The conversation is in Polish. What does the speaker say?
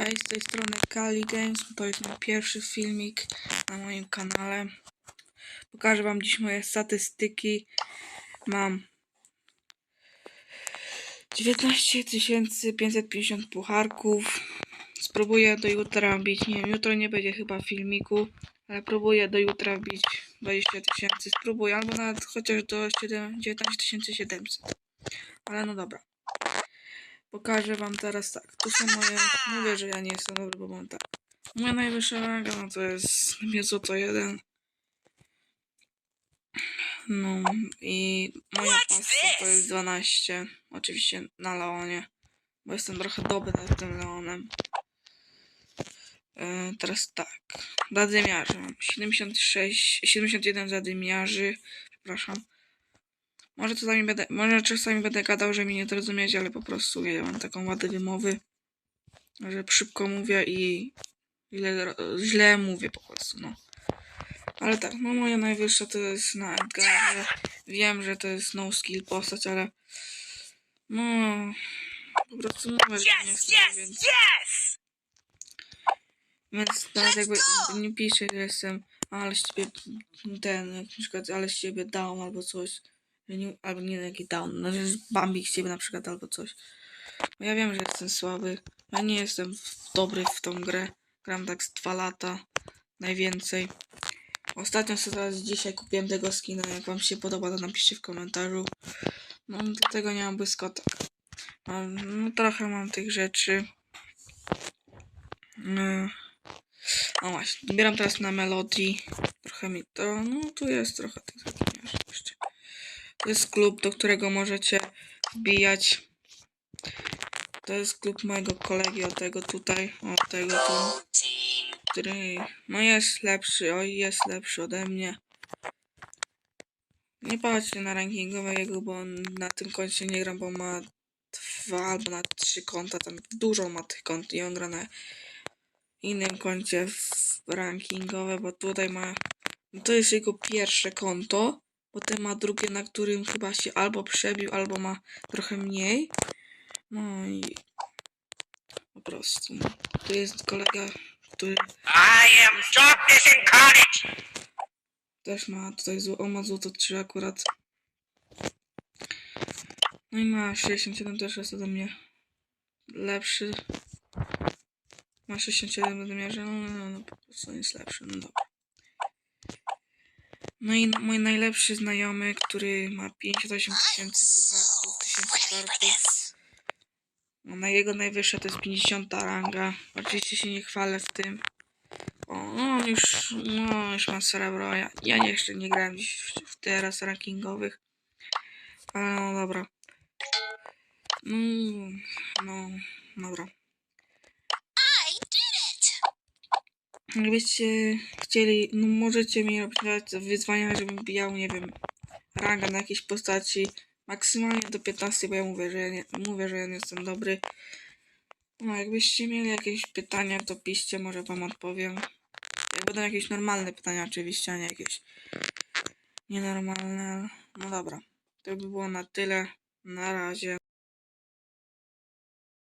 Hej, z tej strony Kali Games. To jest mój pierwszy filmik na moim kanale. Pokażę wam dziś moje statystyki. Mam 19 550 pucharków. Spróbuję do jutra wbić, nie wiem, jutro nie będzie chyba filmiku, ale próbuję do jutra wbić 20 tysięcy. Spróbuję, albo nawet chociaż do 7 19 700. Ale no dobra. Pokażę wam teraz tak. Tu są moje. Mówię, że ja nie jestem dobry, bo mam tak. Moja najwyższa ranga, no to jest Miezuto 1. No i moja pasta to jest 12. Oczywiście na Leonie. Bo jestem trochę dobry nad tym Leonem. E, teraz tak. Zadymiarze mam 76, 71 zadymiarzy. Przepraszam. Może czasami będę, może czasami będę gadał, że mnie nie zrozumiecie, ale po prostu ja mam taką wadę wymowy, że szybko mówię i źle, źle mówię po prostu, no. Ale tak, no moja najwyższa to jest na Edgarze. Wiem, że to jest no skill postać, ale no po prostu mówię, że nie chcę, więc, więc nawet jakby nie piszę, że jestem ale z ciebie ten, jak na przykład ale z ciebie down albo coś. Albo nie jaki down, no że z ciebie na przykład albo coś. Bo ja wiem, że jestem słaby. Ja nie jestem dobry w tą grę. Gram tak z dwa lata. Najwięcej. Ostatnio sobie teraz dzisiaj kupiłem tego skina. Jak wam się podoba, to napiszcie w komentarzu. No dlatego nie mam błyskotek. Mam, no trochę mam tych rzeczy. No. O właśnie, dobieram teraz na melodii. Trochę mi to. No tu jest trochę tych jeszcze. To jest klub, do którego możecie wbijać. To jest klub mojego kolegi, o tego tutaj, o tego tu, który no jest lepszy, oj jest lepszy ode mnie. Nie patrzcie na rankingowe jego, bo on na tym koncie nie gra, bo ma dwa albo na trzy konta, tam dużo ma tych kont i on gra na innym koncie rankingowe, bo tutaj ma, no to jest jego pierwsze konto, potem ma drugie, na którym chyba się albo przebił, albo ma trochę mniej. No i po prostu. Tu jest kolega, który I am darkness incarnate! też ma tutaj zło, on ma złoto 3 akurat. No i ma 67 też jest ode mnie lepszy. Ma 67 ode mnie, że no, no, no, no po prostu jest lepszy, no dobra. No i mój najlepszy znajomy, który ma 58 tysięcy pucharków, tysięcy kartów. No, na jego najwyższa to jest 50 ranga. Oczywiście się nie chwalę w tym. O, no już, no już mam srebro. Ja, ja jeszcze nie grałem dziś w, w teraz rankingowych. Ale no dobra. No, no, dobra. Jakbyście chcieli, no możecie mi robić wyzwania, żebym bijał, nie wiem, ranga na jakiejś postaci. Maksymalnie do 15, bo ja mówię, że ja nie, mówię, że ja nie jestem dobry. No, jakbyście mieli jakieś pytania, to piszcie, może wam odpowiem. Jak będą jakieś normalne pytania, oczywiście, a nie jakieś nienormalne. No dobra, to by było na tyle. Na razie.